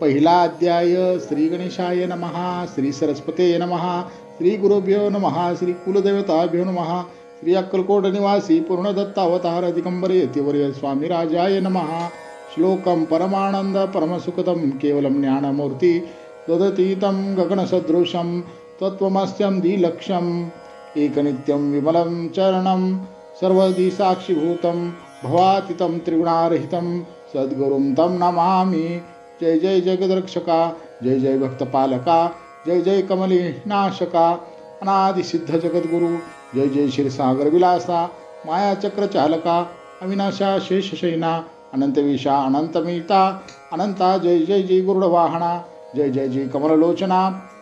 पहिला अध्याय श्री गणेशाय नमहा श्री सरस्वते नमहा श्री गुरुभ्यो नमहा श्री कुलदेवताभ्यो नमहा श्री अक्कलकोट निवासी पूर्णदत्तावतार दिगंबरे यतिवर्य स्वामीराजाय नमहा श्लोकं परमानंद परमसुखदं केवलं ज्ञानमूर्ती तदतीतं गगनसदृशं तत्त्वमस्यं दिलक्ष्यम् एकनित्यं विमलं चरणं सर्वदि साक्षीभूतं भवातीतं त्रिगुणारहितं सद्गुरुं तं नमामि। जय जय जगदरक्षका जय जय भक्तपालका जय जय कमली नाशका अनादिसिद्ध जगद्गुरु जय जय क्षीरसागर विलासा मायाचक्र चालका अविनाशा शेषशैना अनंतविशा अनंतमिता अनंता जय जय जय गुरुडवाहना जय जय जय कमललोचना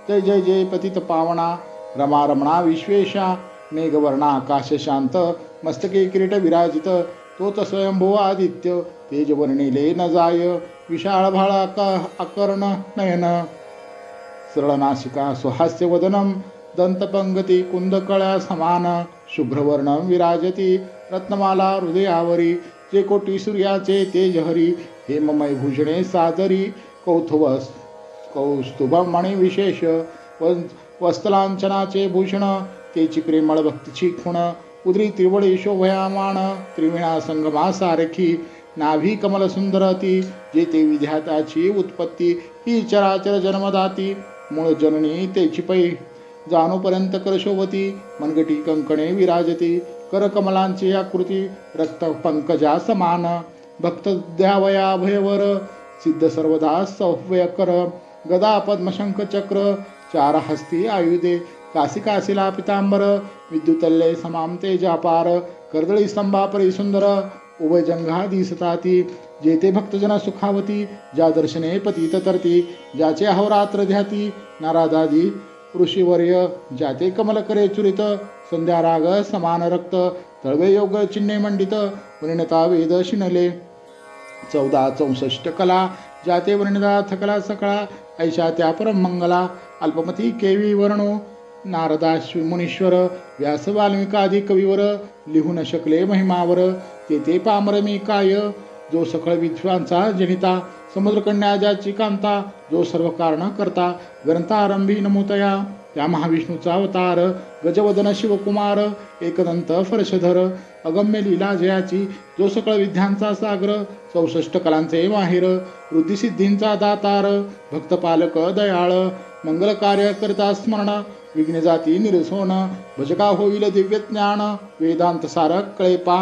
जय जय जय पतित पावना रमा रमणा विश्वेशा मेघवर्णा आकाश शांत मस्तके किरीट विराजित तोच स्वयंभू आदित्य तेजवर्णिले न जाय विशाळ भाळा अकर्ण नयन। सरळनाशिका सुहास्य वदनं दंतपंगती कुंदकळ्या समान शुभ्रवर्णं विराजती रत्नमाला हृदयावरी जे कोटी सूर्याचे तेजहरी हेममय भूषणे सादरी कौथुवस कौस्तुभम आणि विशेष व भूषण तेची प्रेमळ भक्तीची खुण उदरी त्रिवळी शोभयामाण त्रिविणा संगमासारखी नाभी कमल सुंदरती जेथे विध्याताची उत्पत्ती ही चराचर जन्मदाती मूळ जननी ते पै जाणोपर्यंत करशोभती मनगटी कंकणे विराजती करकमलांची आकृती रक्त पंकजा समान. भक्त द्यावया भयवर सिद्ध सर्वदा सव्य कर गदा पद्मशंख चक्र चार हस्ती आयुधे कासी काशीला पितांबर विद्युतल्ले समाम तेजापार कर्दळी स्तंभापरी सुंदर उभय जंघा दिसताती जेते भक्तजन सुखावती ज्या दर्शने पतित तरती ज्याचे अहोरात्र ध्याती नारादादी ऋषीवर्य ज्याते कमल करे चुरित संध्या राग समान रक्त तळवे योग चिन्हे मंडित वर्णता वेद शिनले चौदा चौसष्ट कला जाते वर्णिता थकला सकळा ऐशा त्या परम मंगला अल्पमती केवी वर्णो नारदा मुनीश्वर व्यास वाल्मिकादी कवीवर लिहू न शकले महिमावर तेथे पामर मी काय? जो सकळ विश्वांचा जनिता समुद्रकन्या ज्याची कांता जो सर्व कारण करता ग्रंथारंभी नमोतया. त्या महाविष्णूचा अवतार गजवदन शिवकुमार एकदंत फर्शधर अगम्य लीला जयाची जो सकळ विद्यांचा सागर चौसष्ट कलांचे माहिर वृद्धिसिद्धींचा दातार भक्तपालक दयाळ मंगल कार्य करता स्मरण विघ्न जाती निरसोन भजका होईल दिव्य ज्ञान वेदांत सारक कळेपा.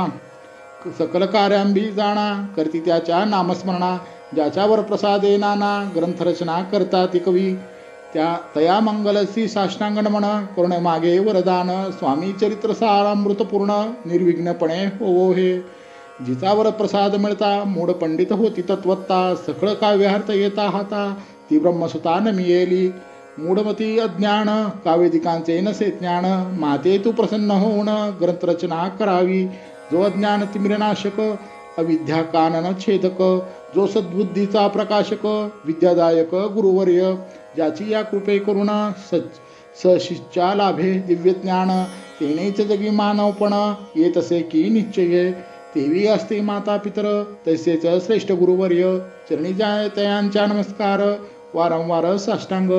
सकल कार्यांबी जाणा करती त्याच्या नामस्मरणा ज्याच्यावर प्रसादे नाना ग्रंथरचना करता ती कवी. त्या तया मंगलसी साष्टांगण म्हण करुणे मागे वरदान स्वामी चरित्र सारामृतपूर्ण निर्विघ्नपणे होवो हे. जितावर प्रसाद मिळता मूढ पंडित होती तत्वत्ता सकळ काव्यार्थ येता हाता ती ब्रह्मसुता न मिळेली मूढमती अज्ञान कावेदिकांचे नसे ज्ञान माते तू प्रसन्न होऊन ग्रंथरचना करावी. जो अज्ञान तिमिरनाशक अविद्या कानन छेदक जो सद्बुद्धीचा प्रकाशक विद्यादायक गुरुवर्य ज्याची या कृपे करुण सच सशिच्या लाभे दिव्य ज्ञान. तेनेच जगी मानवपण येत असे की निश्चय. तेवी असते माता पितर तसेच श्रेष्ठ गुरुवर्य. चरणी जाय तयांच्या नमस्कार. वारंवार साष्टांग.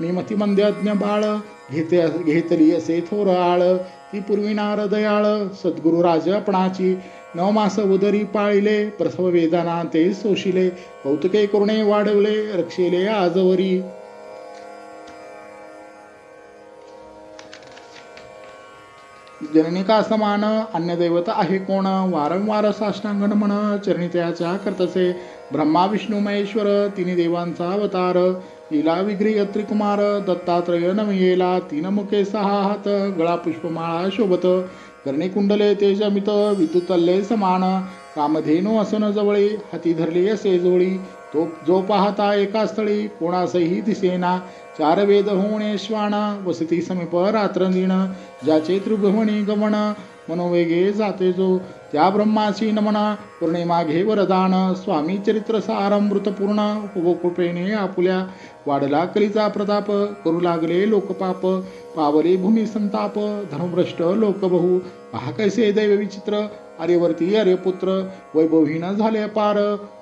मी मती अज्ञ बाळ घेते घेतली असे थोर आळ. ती पूर्वी नारदयाळ सद्गुरु राज आपणाची नवमास उदरी पाळिले प्रसव वेदाना ते सोशिले. कौतुके करुणे वाढवले रक्षिले आजवरी. जननिका समान अन्य दैवत आहे कोण? वारंवार साष्टांगण म्हण चरणी त्याच्या करतसे. ब्रह्मा विष्णू महेश्वर तिन्ही देवांचा अवतार. लीला विग्रह त्रिकुमार दत्तात्रय नमयेला तीन मुखे सहा हात गळा पुष्पमाळा शोभत. कर्णे कुंडले तेजमित विद्युतल्ले समान. कामधेनू असन जवळी हाती धरली असे जोळी. तो जो पाहता एका स्थळी कोणासही दिसेना. चार वेद होणे श्वाण वसती समीप रात्र दिन ज्याचे त्रिभुवनी गमन मनोवेगे जाते जो. त्या ब्रह्माशी नमना पौर्णिमा घे वरदान स्वामी चरित्र सारमृतपूर्ण उपकृपेने आपुल्या. वाढला कलीचा प्रताप करू लागले लोकपाप पावले भूमी संताप धर्मभ्रष्ट लोकबहू. पहा कैसे दैव विचित्र आर्यवर्ती आर्यपुत्र वैभवहीन झाले पार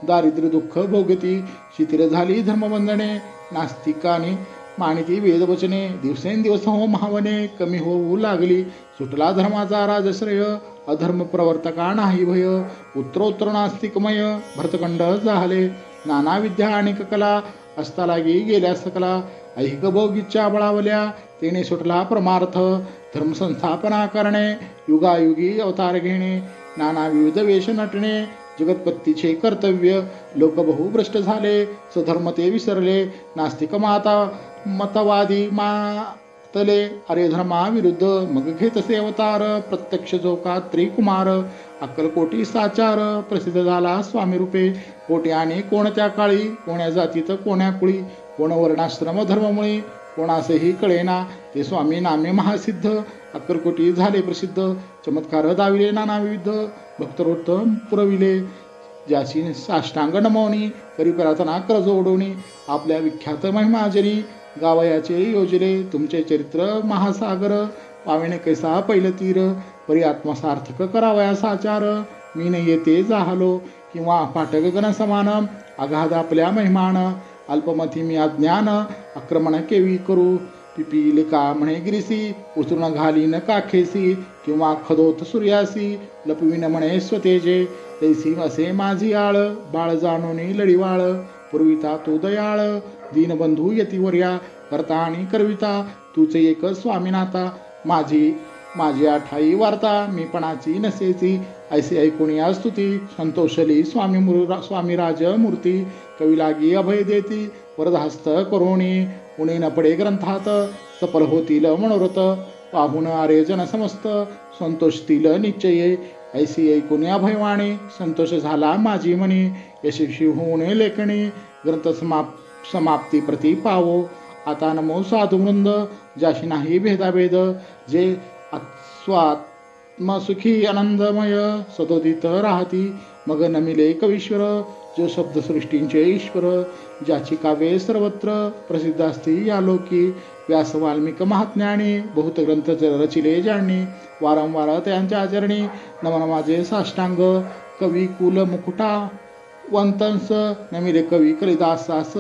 दारिद्र्य दुःख भोगती शिथिर झाली धर्मबंधने नास्तिकाने. मानिती वेदवचने दिवसेंदिवस हो महावने कमी होऊ लागली. सुटला धर्माचा राजश्रय अधर्म प्रवर्तका नाही भय. उत्तरोत्तर नास्तिकमय भरतखंड झाले. नाना विद्या आणि कला असता लागी गेल्या सकला. ऐहिक भोगीच्या बळावल्या तेने सुटला परमार्थ. धर्मसंस्थापना करणे युगायुगी अवतार घेणे. नाना विविध वेश नटणे जगतपत्तीचे कर्तव्य. लोक बहुभ्रष्ट झाले सधर्म ते विसरले. नास्तिक माता मतवादी मातले अरे धर्माविरुद्ध मग घेत अवतार प्रत्यक्ष जोका त्रिकुमार. अक्कलकोटी साचार. प्रसिद्ध झाला स्वामी रूपे. आणि कोणत्या काळी कोण्या जातीत कोण्या कुळी कोण वर्णाश्रम धर्ममुळे कोणासही कळेना ते स्वामी नामे महासिद्ध. अक्कलकोटी झाले प्रसिद्ध. चमत्कार दाविले नानाविविध भक्तरोत्तम पुरविले. ज्याची साष्टांग नमवणी. करी प्रार्थना कर्ज ओढवणी आपल्या विख्यात महिमाजरी गावयाचे योजले तुमचे चरित्र महासागर पाविणे कैसा पैल तीर परी आत्मसार्थक करावया साचार मी न येते जाहलो किंवा फाटक गण समान आघाद आपल्या महिमान अल्पमती मी अज्ञान आक्रमण केवी करू पिपील का म्हणे गिरीसी उतरून घालीन काखेसी किंवा खदोत सूर्यासी लपविन म्हणे स्वतेजे तैसी असे माझी आळ बाळ जाणून लढीवाळ पूर्विता तू दयाळ दीनबंधू यतिवर्या करता आणि करविता तुझे एक स्वामीनाथा माझी माझी आठाई वार्ता मीपणाची नसेची ऐसी ऐकुणी स्तुती संतोषली स्वामी मुर स्वामीराज मूर्ती कवी लागी अभय देती वरदहस्त करोणी उणे न पडे ग्रंथात सफल होतील मनोरथ पाहुण आरे जन समस्त संतोषतील निश्चये ऐसी ऐकून भैवाणी संतोष झाला माझी मनी. यशस्वी होऊन लेखणी ग्रंथ समाप समाप्ती प्रती पावो. आता नमो साधुवृंद ज्याशी नाही भेदाभेद जे स्वात्मसुखी आनंदमय सदोदित राहती. मग नमिले कवीश्वर जो शब्दसृष्टींचे ईश्वर ज्याची काव्ये सर्वत्र प्रसिद्ध असते या लोकी. व्यास वाल्मिक महात्म्याने बहुत ग्रंथ रचिले जाणी वारंवार त्यांच्या आचरणी नमन माझे साष्टांग. कवी कुल मुकुटा वंतंस नमिले कवी कलिदासास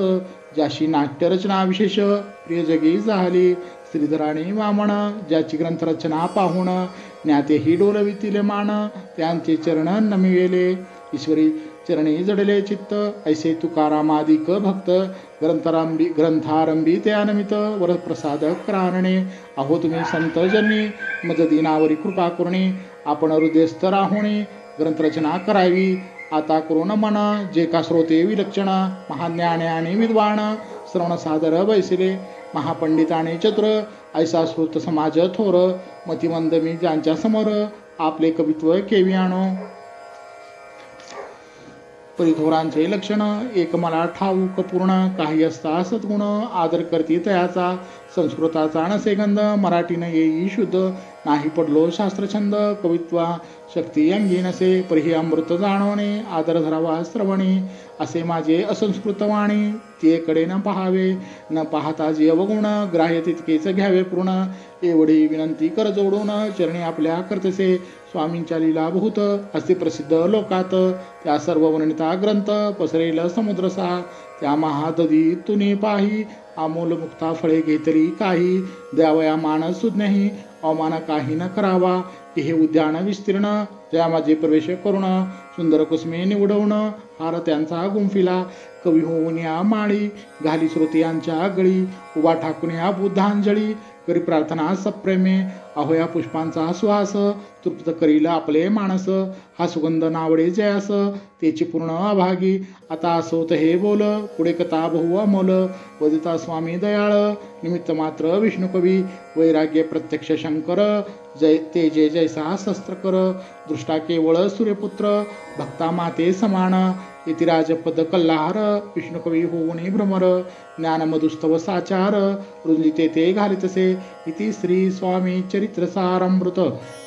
ज्याशी नाट्यरचना विशेष प्रिय जगी झाली. श्रीधराणी वामण ज्याची ग्रंथरचना पाहुण ज्ञातेही डोलवितील मान त्यांचे चरण नमिवेले. ईश्वरी चरणी जडले चित्त ऐसे तुकारामादिक भक्त ग्रंथारंभी ग्रंथारंभी ते अनमित वरप्रसाद करारणे अहो तुम्ही संत जनी मज दिनावरी कृपा करणे आपण हृदयस्थ राहुणे ग्रंथरचना करावी. आता करून मन जे का श्रोते विलक्षण महाज्ञाने आणि विद्वान श्रवण सादर बैसले. महापंडिताने आणि चतुर ऐसा श्रोत समाज थोर मतिमंद मी ज्यांच्या समोर आपले कवित्व केवी आणो. परिथोरांचे लक्षण एक मला ठाऊक पूर्ण काही असता सद्गुण आदर करती तयाचा संस्कृताचा नसे गंध मराठीनं येई शुद्ध नाही पडलो शास्त्रछंद कवित्वा शक्ती अंगी नसे परही अमृत जाणवणे आदर धरावा श्रवणे असे माझे असंस्कृत वाणी. तेकडे न पहावे न पाहता जे अवगुण ग्राह्य तितकेच घ्यावे पूर्ण. एवढी विनंती कर जोडून चरणी आपल्या करतसे स्वामींच्या लीला बहुत असे प्रसिद्ध लोकात. त्या सर्व वर्णिता ग्रंथ पसरेल समुद्रसा त्या महादधी तुने पाही अमोल मुक्ता फळे घेतली काही द्यावया मानस सुज्ञही अवमान काही न करावा. हे उद्यान विस्तीर्ण त्या माझे प्रवेश करुण सुंदर कुसमे निवडवण हार त्यांचा गुंफिला. कवी होऊन या माळी घाली श्रोती यांच्या गळी उभा ठाकून या बुद्धांजळी. करी प्रार्थना सप्रेमे अहोया पुष्पांचा सुहास तृप्त करील आपले माणस हा सुगंध नावडे जयास त्याची पूर्ण अभागी. आता असोत हे बोल पुढे कथा बहु अमोल. वदिता स्वामी दयाळ निमित्त मात्र विष्णू कवी. वैराग्य प्रत्यक्ष शंकर जय ते जय जैसा शस्त्र कर दृष्टा केवळ सूर्यपुत्र भक्ता माते समान. यतिराजपद कल्लाहार विष्णुकवी होऊन भ्रमर. ज्ञानमधुस्तव साचार रुंजिते ते घालितसे इति श्री स्वामी चरित्र चरित्रसारमृत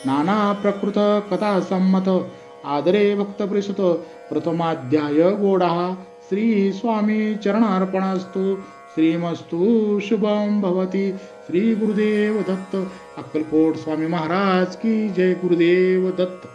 नाना प्रकृत कथा संमत आदरे भक्तप्रिसुत प्रथमाध्याय गोडा. श्री स्वामी चरणार्पणास्तु. श्रीमस्तु शुभम भवती. श्री गुरुदेव दत्त. अक्कलकोट स्वामी महाराज की जय गुरुदेव दत्त.